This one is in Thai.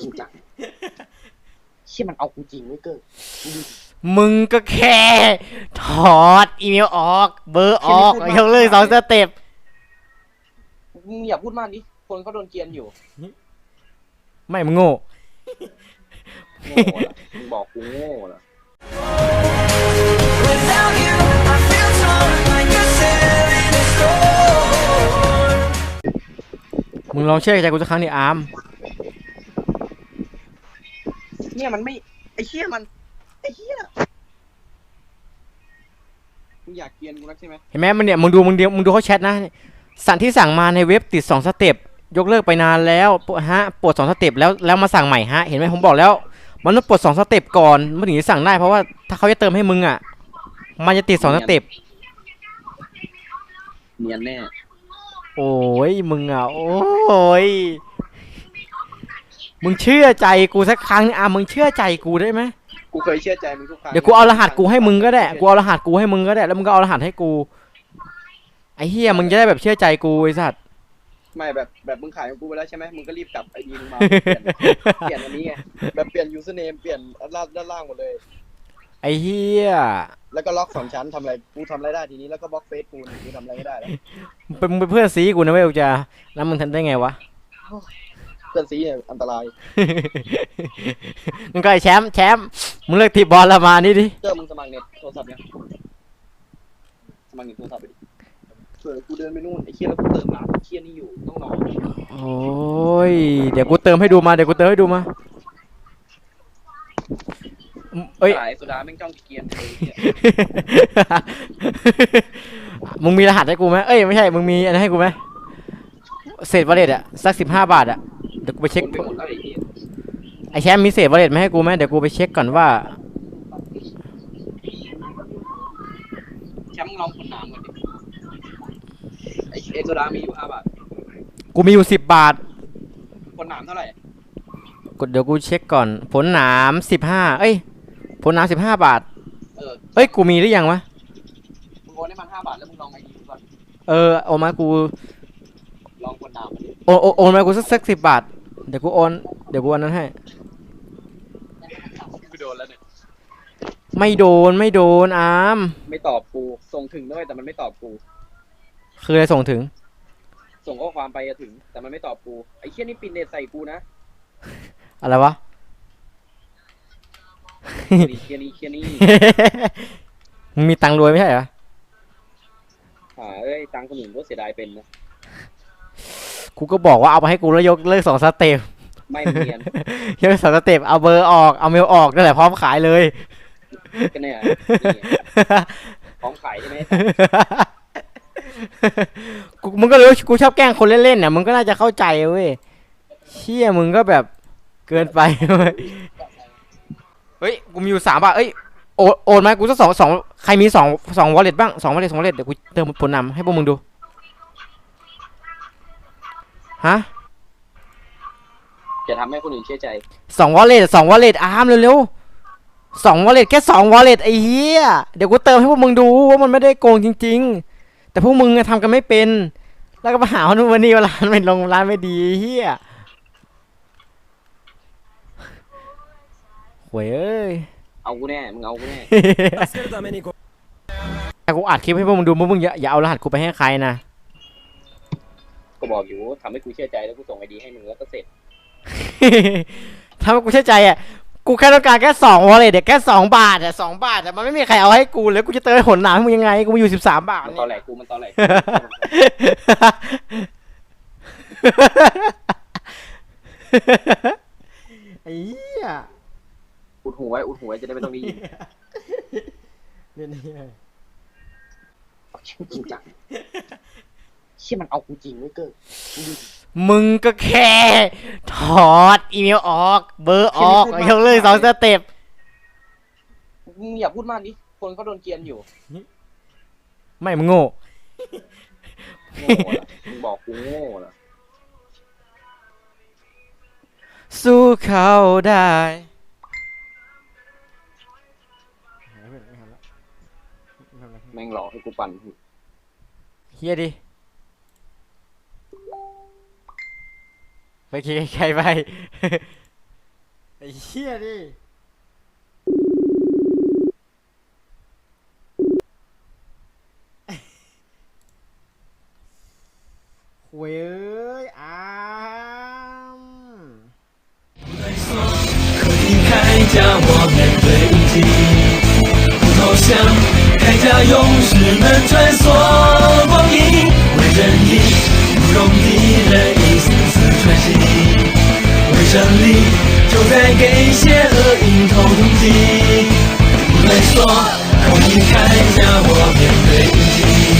จริงจังเชี่ยมันเอากูจริงไว้ยเกินมึงดูมึงก็แค่ ถอดอีเมลออก เบอร์ออกยกเลิกสองสเต็ปมึงอย่าพูดมากดิคนเขาโดนเกรียนอยู่ไม่มึงโง่โง่เหรอมึงบอกกูโง่เหรอ Without you, I feel torn like a sail in a storm. มึงลองเชื่อใจกูสักครั้งดิอาร์ม เนี่ยมันไม่ ไอ้เชี่ยมัน ไอ้เชี่ยมึงอยากเกรียนกูนักใช่ไหมเห็นไหมมันเนี่ยมึงดูมึงเดียวมึงดูเขาแชทนะ สั่งที่สั่งมาในเว็บติดสองสเต็ปยกเลิกไปนานแล้วปวดฮะปวดสองสเต็ปแล้วแล้วมาสั่งใหม่ฮะเห็นไหมผมบอกแล้ว มันต้องปวดสองสเต็ปก่อนมันถึงจะสั่งได้เพราะว่าถ้าเขาจะเติมให้มึงอะ มันจะติดสองสเต็ปเนียนแน่ โอ้ยมึงอะ โอ้ย มึงเชื่อใจกูสักครั้งอะมึงเชื่อใจกูได้ไหมกูเคยเชื่อใจมึงทุกครั้งเดี๋ยวกูเอารหัสกูให้มึงก็ได้กูเอารหัสกูให้มึงก็ได้แล้วมึงก็เอารหัสให้กูไอ้เฮียมึงจะได้แบบเชื่อใจกูไอ้สัตว์ไม่แบบแบบมึงขายของกูไปแล้วใช่ไหมมึงก็รีบกลับไอดีมึงมาเปลี่ยนเปลี่ยนอันนี้ไงแบบเปลี่ยน username เปลี่ยนด้านด้านล่างหมดเลย ไอ้เฮียแล้วก็ล็อกสองชั้นทำอะไรกูทำอะไรได้ทีนี้แล้วก็บล็อกเฟซกูเนี่ยกูทำอะไรไม่ได้แล้วมึงเป็นมึงเป็นเพื่อนซีกูนะเว้ยกูจะแล้วมึงทำได้ไงวะเพื่อนซีเนี่ยอันตรายมึงก็ไอ้แชมป์แชมป์มึงเลิกทีบบอลละมานี่ดิเจอมึงสมัครเน็ตโทรศัพท์ยังสมัครเน็ตโทรศัพท์ไปดิเผื่อกูเดินไปนู่นไอ้เคียแล้วกูเติมน้ำไอ้เคียนี่อยู่ต้องรอโอ้ยเดี๋ยวกูเติมให้ดูมาเดี๋ยวกูเติมให้ดูมาเอ้ย สายสุดาแม่งจ้องเกรียนเลยเนี่ยมึงมีรหัสให้กูไหมเอ้ยไม่ใช่ มึงมีอันนั้นให้กูไหมเศษวอลเล็ตอะสักสิบห้าบาทอะเดี๋ยวกูไปเช็คผมไปหมดแล้วไอ้เหี้ยไอแชมป์มีเศษวอลเล็ตมาให้กูไหมเดี๋ยวกูไปเช็คก่อนว่า แชมป์มึงลองคนน้ำก่อนดิไอ้เอโซดามีอยู่ห้าบาทกูมีอยู่สิบบาทคนน้ำเท่าไหร่กดเดี๋ยวกูเช็คก่อน ผลหนามสิบห้าเอ้ย ผลหนามสิบห้าบาท เออเอ้ย กูมีหรือยังวะ มึงโอนให้มันห้าบาทแล้วมึงลองไอดีก่อนเออ โอนมากูลองคนน้ำมันดิโอนโอนโอนมากูสักสักสิบบาท เดี๋ยวกูโอนเดี๋ยวกูโอนนั้นให้ กูโดนแล้วเนี่ย ไม่โดนไม่โดนอามไม่ตอบกู ส่งถึงด้วยแต่มันไม่ตอบกู คืออะไรส่งถึง ส่งข้อความไปอะถึง แต่มันไม่ตอบกู ไอ้เชี่ยนี่ปินเน็ตใส่กูนะอะไรวะนี่เชี่ยนี่เชี่ยนี่มึงมีตังค์รวยไม่ใช่เหรอ หาเอ้ยตังค์คนอื่นก็เสียดายเป็นนะ กูก็บอกว่าเอาไปให้กูแล้วยกเลิกสองสเต็ปไม่เรียนยกเลิกสองสเต็ปเอาเบอร์ออกเอาเมลออกนั่นแหละพร้อมขายเลยกันเนี่ยนี่พร้อมขายใช่ไหมกูมึงก็รู้กูชอบแกล้งคนเล่นๆเนี่ยมึงก็น่าจะเข้าใจเว้ยเชี่ยมึงก็แบบเกินไปเว้ยเฮ้ยกูมีอยู่สามบาทเอ้ยโอนโอนมากูสักสองสองใครมีสองสองวอลเล็ตบ้างสองวอลเล็ตสองวอลเล็ตเดี๋ยวกูเติมผลนำให้พวกมึงดู ฮะจะทำให้คนอื่นเชื่อใจ สองวอลเล็ตสองวอลเล็ตอาร์มเร็วๆสองวอลเล็ตแค่สองวอลเล็ตไอ้เหี้ยเดี๋ยวกูเติมให้พวกมึงดูว่ามันไม่ได้โกงจริง ๆ แต่พวกมึงทำกันไม่เป็น แล้วก็มาหาคนนู้นวันนี้ว่าร้านไม่ลงร้านไม่ดีเหี้ยหวยเอ้ย เอากูแน่มึงเอากูแน่แต่กูอัดคลิปให้พวกมึงดูมึงอย่าอย่าเอารหัสกูไปให้ใครนะ ก็บอกอยู่ทำให้กูเชื่อใจแล้วกูส่งไอดีให้มึงแล้วก็เสร็จ ถ้ากูเชื่อใจอะ กูแค่ต้องการแค่สองวอลเล็ตเด็กแค่สองบาทอะสองบาทอะมันไม่มีใครเอาให้กูเลยกูจะเติมให้ผลหนามให้มึงยังไง กูมีอยู่สิบสามบาทมันเนี่ตอยแหลกกูมันตอแหลกไอ้เหี้ยอุดหูไว้อุดหูไว้จะได้ไม่ต้องได้ยินเนี่ยเนี่ย จริงจัง เชี่ยมันเอากูจริงไว้ยเกินมึงดูมึงก็แค่ ถอดอีเมลออก เบอร์ออกยกเลิกสองสเต็ปมึงอย่าพูดมากดิคนเขาโดนเกรียนอยู่ไม่มึงโง่โง่เหรอมึงบอกกูโง่เหรอสู้เขาได้แม่งหลอกให้กูปั่นเฮียดิ ไปคิดใครไป ไอ้เหี้ยดิหวยเอ้ยอาม 可以铠甲，我面对敌机，不投降，铠甲勇士们穿梭 胜利就在给邪恶迎头痛击。别说，靠你参加我面对敌机。